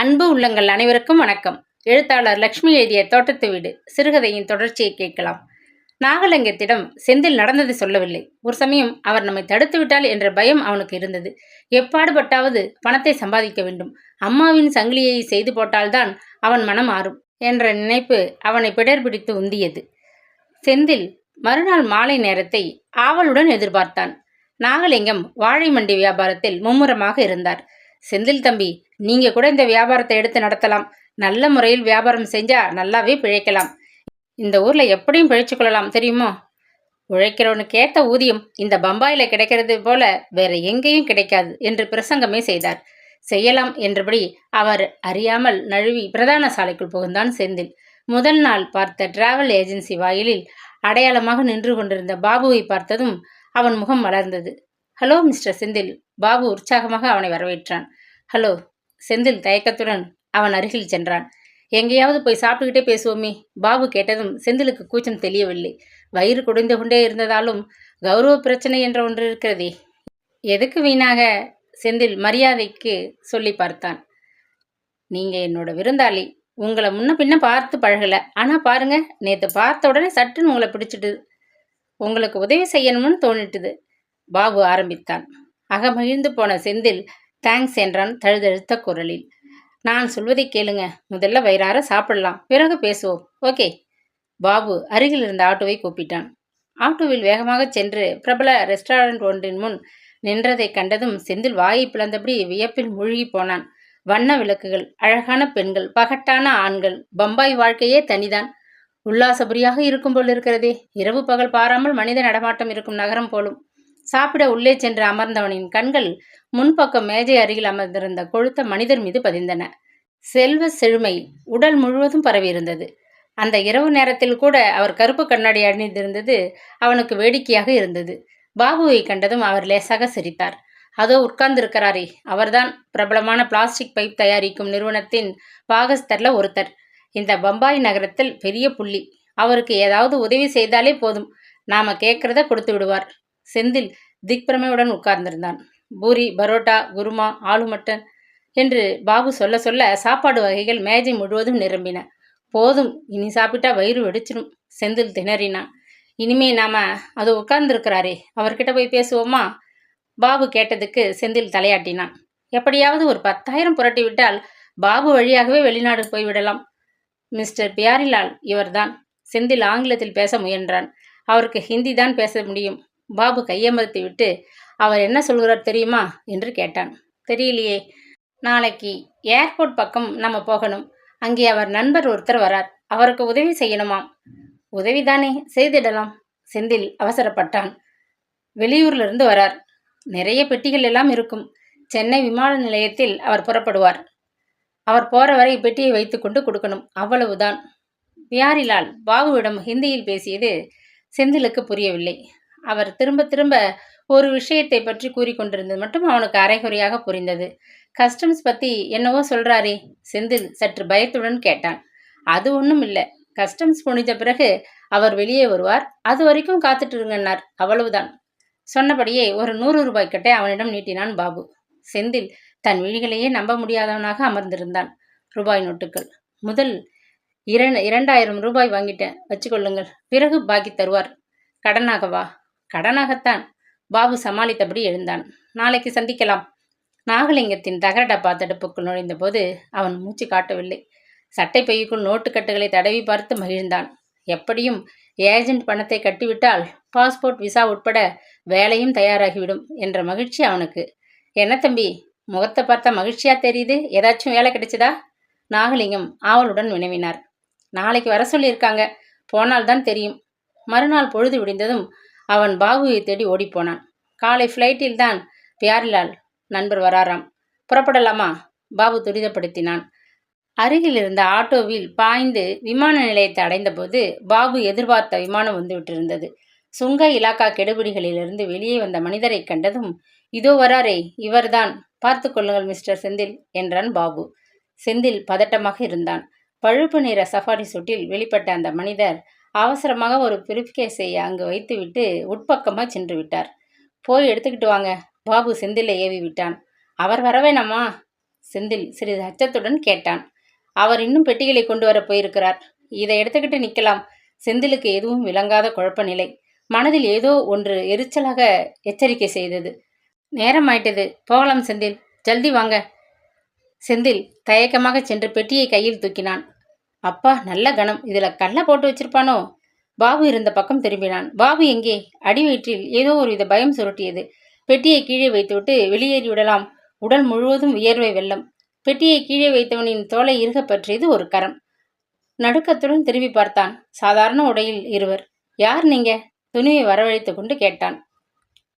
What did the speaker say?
அன்பு உள்ளங்கள் அனைவருக்கும் வணக்கம். எழுத்தாளர் லக்ஷ்மி எழுதிய தோட்டத்து வீடு சிறுகதையின் தொடர்ச்சியை கேட்கலாம். நாகலிங்கத்திடம் செந்தில் நடந்ததை சொல்லவில்லை. ஒரு சமயம் அவர் நம்மை தடுத்து விட்டால் என்ற பயம் அவனுக்கு இருந்தது. எப்பாடுபட்டாவது பணத்தை சம்பாதிக்க வேண்டும். அம்மாவின் சங்கிலியை செய்து போட்டால்தான் அவன் மனம் மாறும் என்ற நினைப்பு அவனை பிடர் பிடித்து உந்தியது. செந்தில் மறுநாள் மாலை நேரத்தை ஆவலுடன் எதிர்பார்த்தான். நாகலிங்கம் வாழை மண்டி வியாபாரத்தில் மும்முரமாக இருந்தார். செந்தில் தம்பி நீங்கள் கூட இந்த வியாபாரத்தை எடுத்து நடத்தலாம். நல்ல முறையில் வியாபாரம் செஞ்சால் நல்லாவே பிழைக்கலாம். இந்த ஊரில் எப்படியும் பிழைச்சு கொள்ளலாம் தெரியுமோ? உழைக்கிறவனுக்கு ஊதியம் இந்த பம்பாயில் கிடைக்கிறது போல வேற எங்கேயும் கிடைக்காது என்று பிரசங்கமே செய்தார். செய்யலாம் என்றபடி அவர் அறியாமல் நழுவி பிரதான சாலைக்குள் புகுந்தான் செந்தில். முதல் நாள் பார்த்த டிராவல் ஏஜென்சி வாயிலில் அடையாளமாக நின்று கொண்டிருந்த பாபுவை பார்த்ததும் அவன் முகம் மலர்ந்தது. Hello mister Senthil. பாபு உற்சாகமாக அவனை வரவேற்றான். ஹலோ செந்தில் தயக்கத்துடன் அவன் அருகில் சென்றான். எங்கேயாவது போய் சாப்பிட்டுக்கிட்டே பேசுவோமே. பாபு கேட்டதும் செந்திலுக்கு கூச்சம் தெரியவில்லை வயிறு குடைந்து கொண்டே இருந்ததாலும் கௌரவ பிரச்சனை என்ற ஒன்று இருக்கிறதே. எதுக்கு வீணாக? செந்தில் மரியாதைக்கு சொல்லி பார்த்தான். நீங்க என்னோட விருந்தாளி. உங்களை முன்ன பின்ன பார்த்து பழகல. ஆனா பாருங்க நேற்று பார்த்த உடனே சட்டுன்னு உங்களை பிடிச்சிட்டு உங்களுக்கு உதவி செய்யணும்னு தோணிட்டுது. பாபு ஆரம்பித்தான். அகமகிழ்ந்து போன செந்தில் தேங்க்ஸ் என்றான் தழுதழுத்த குரலில். நான் சொல்வதை கேளுங்க. முதல்ல வயிறார சாப்பிடலாம். பிறகு பேசுவோம். ஓகே? பாபு அருகில் இருந்த ஆட்டோவை கூப்பிட்டான். ஆட்டோவில் வேகமாக சென்று பிரபல ரெஸ்டாரண்ட் ஒன்றின் முன் நின்றதை கண்டதும் செந்தில் வாயை பிளந்தபடி வியப்பில் மூழ்கி போனான். வண்ண விளக்குகள் அழகான பெண்கள் பகட்டான ஆண்கள் பம்பாய் வாழ்க்கையே தனிதான். உல்லாசபுரியாக இருக்கும் போல் இருக்கிறதே. இரவு பகல் பாராமல் மனித நடமாட்டம் இருக்கும் நகரம் போலும். சாப்பிட உள்ளே சென்று அமர்ந்தவனின் கண்கள் முன்பக்கம் மேஜை அருகில் அமர்ந்திருந்த கொழுத்த மனிதர் மீது பதிந்தன. செல்வ செழுமை உடல் முழுவதும் பரவியிருந்தது. அந்த இரவு நேரத்தில் கூட அவர் கருப்பு கண்ணாடி அணிந்திருந்தது அவனுக்கு வேடிக்கையாக இருந்தது. பாபுவை கண்டதும் அவர் லேசாக சிரித்தார். அதோ உட்கார்ந்திருக்கிறாரே அவர்தான் பிரபலமான பிளாஸ்டிக் பைப் தயாரிக்கும் நிறுவனத்தின் பாகஸ்தர்ல ஒருத்தர். இந்த பம்பாய் நகரத்தில் பெரிய புள்ளி. அவருக்கு ஏதாவது உதவி செய்தாலே போதும். நாம கேட்கறத கொடுத்து விடுவார். செந்தில் திக்பிரமையுடன் உட்கார்ந்திருந்தான். பூரி பரோட்டா குருமா ஆலு மட்டன் என்று பாபு சொல்ல சொல்ல சாப்பாடு வகைகள் மேஜை முழுவதும் நிரம்பின. போதும் இனி சாப்பிட்டா வயிறு வெடிச்சிடும் செந்தில் திணறினான். இனிமே நாம அது உட்கார்ந்துருக்கிறாரே அவர்கிட்ட போய் பேசுவோமா? பாபு கேட்டதுக்கு செந்தில் தலையாட்டினான். எப்படியாவது ஒரு பத்தாயிரம் புரட்டி விட்டால் பாபு வழியாகவே வெளிநாடு போய்விடலாம் மிஸ்டர் பியாரிலால் இவர்தான். செந்தில் ஆங்கிலத்தில் பேச முயன்றான். அவருக்கு ஹிந்தி தான் பேச முடியும். பாபு கையமர்த்தி விட்டு அவர் என்ன சொல்கிறார் தெரியுமா? என்று கேட்டான். தெரியலையே. நாளைக்கு ஏர்போர்ட் பக்கம் நம்ம போகணும். அங்கே அவர் நண்பர் ஒருத்தர் வரார். அவருக்கு உதவி செய்யணுமாம். உதவிதானே. செய்திடலாம். செந்தில் அவசரப்பட்டான். வெளியூர்ல இருந்து வரார். நிறைய பெட்டிகள் எல்லாம் இருக்கும். சென்னை விமான நிலையத்தில் அவர் புறப்படுவார். அவர் போற வரை பெட்டியை வைத்துக்கொண்டு கொடுக்கணும். அவ்வளவுதான். பியாரிலால் பாபுவிடம் ஹிந்தியில் பேசியது செந்திலுக்கு புரியவில்லை. அவர் திரும்ப திரும்ப ஒரு விஷயத்தை பற்றி கூறிக்கொண்டிருந்தது மட்டும் அவனுக்கு அரைகுறையாக புரிந்தது. கஸ்டம்ஸ் பத்தி என்னவோ சொல்றாரே செந்தில் சற்று பயத்துடன் கேட்டான். அது ஒன்றும் இல்லை. கஸ்டம்ஸ் புனித பிறகு அவர் வெளியே வருவார். அது வரைக்கும் காத்துட்டு இருங்கன்னார் அவ்வளவுதான். சொன்னபடியே ஒரு நூறு ரூபாய் கட்டை அவனிடம் நீட்டினான் பாபு. செந்தில் தன் விழிகளையே நம்ப முடியாதவனாக அமர்ந்திருந்தான். ரூபாய் நோட்டுகள். முதல் இரண்டு இரண்டாயிரம் ரூபாய் வாங்கிட்டேன். வச்சுக்கொள்ளுங்கள். பிறகு பாக்கி தருவார். கடனாகவா கடனாகத்தான் பாபு சமாளித்தபடி எழுந்தான். நாளைக்கு சந்திக்கலாம். நாகலிங்கத்தின் தகர டப்பா தடுப்புக்குள் நுழைந்தபோது அவன் மூச்சு காட்டவில்லை. சட்டை பைக்குள் நோட்டுக்கட்டுகளை தடவி பார்த்து மகிழ்ந்தான். எப்படியும் ஏஜென்ட் பணத்தை கட்டிவிட்டால் பாஸ்போர்ட் விசா உட்பட வேலையும் தயாராகிவிடும் என்ற மகிழ்ச்சி அவனுக்கு. என்ன தம்பி முகத்தை பார்த்தா மகிழ்ச்சியா தெரியுது? ஏதாச்சும் வேலை கிடைச்சதா? நாகலிங்கம் ஆவலுடன் வினவினார். நாளைக்கு வர சொல்லியிருக்காங்க. போனால்தான் தெரியும். மறுநாள் பொழுது விடிந்ததும் அவன் பாபுவை தேடி ஓடிப்போனான். காலை ஃப்ளைட்டில் தான் பியாரிலால் நண்பர் வராராம். புறப்படலாமா? பாபு துரிதப்படுத்தினான். அருகில் இருந்த ஆட்டோவில் பாய்ந்து விமான நிலையத்தை அடைந்தபோது பாபு எதிர்பார்த்த விமானம் வந்துவிட்டிருந்தது சுங்க இலாக்கா கெடுபிடிகளிலிருந்து வெளியே வந்த மனிதரை கண்டதும் இதோ வராரே இவர்தான். பார்த்து கொள்ளுங்கள் மிஸ்டர் செந்தில் என்றான் பாபு. செந்தில் பதட்டமாக இருந்தான். பழுப்பு நிற சஃபாரி சூட்டில் வெளிப்பட்ட அந்த மனிதர் அவசரமாக ஒரு பிரிப்கேஸை அங்கு வைத்துவிட்டு உட்பக்கமாக சென்று விட்டார். போய் எடுத்துக்கிட்டு வாங்க. பாபு செந்திலை ஏவி விட்டான். அவர் வரவேணாமா செந்தில் சிறிது அச்சத்துடன் கேட்டான். அவர் இன்னும் பெட்டிகளை கொண்டு வர போயிருக்கிறார். இதை எடுத்துக்கிட்டு நிற்கலாம். செந்திலுக்கு எதுவும் விளங்காத குழப்ப நிலை மனதில் ஏதோ ஒன்று எரிச்சலாக எச்சரிக்கை செய்தது. நேரம் ஆயிட்டது போகலாம் செந்தில். ஜல்தி வாங்க. செந்தில் தயக்கமாக சென்று பெட்டியை கையில் தூக்கினான். அப்பா நல்ல கணம். இதில் கல்லை போட்டு வச்சிருப்பானோ? பாபு இருந்த பக்கம் திரும்பினான். பாபு எங்கே? அடி வயிற்றில் ஏதோ ஒரு வித பயம் சுருட்டியது. பெட்டியை கீழே வைத்துவிட்டு வெளியேறி விடலாம். உடல் முழுவதும் வியர்வை வெள்ளம் பெட்டியை கீழே வைத்தவனின் தோலை இருகப்பற்றியது பற்றியது ஒரு கரம். நடுக்கத்துடன் திரும்பி பார்த்தான். சாதாரண உடையில் இருவர். யார் நீங்க? துணியை வரவழைத்து கொண்டு கேட்டான்.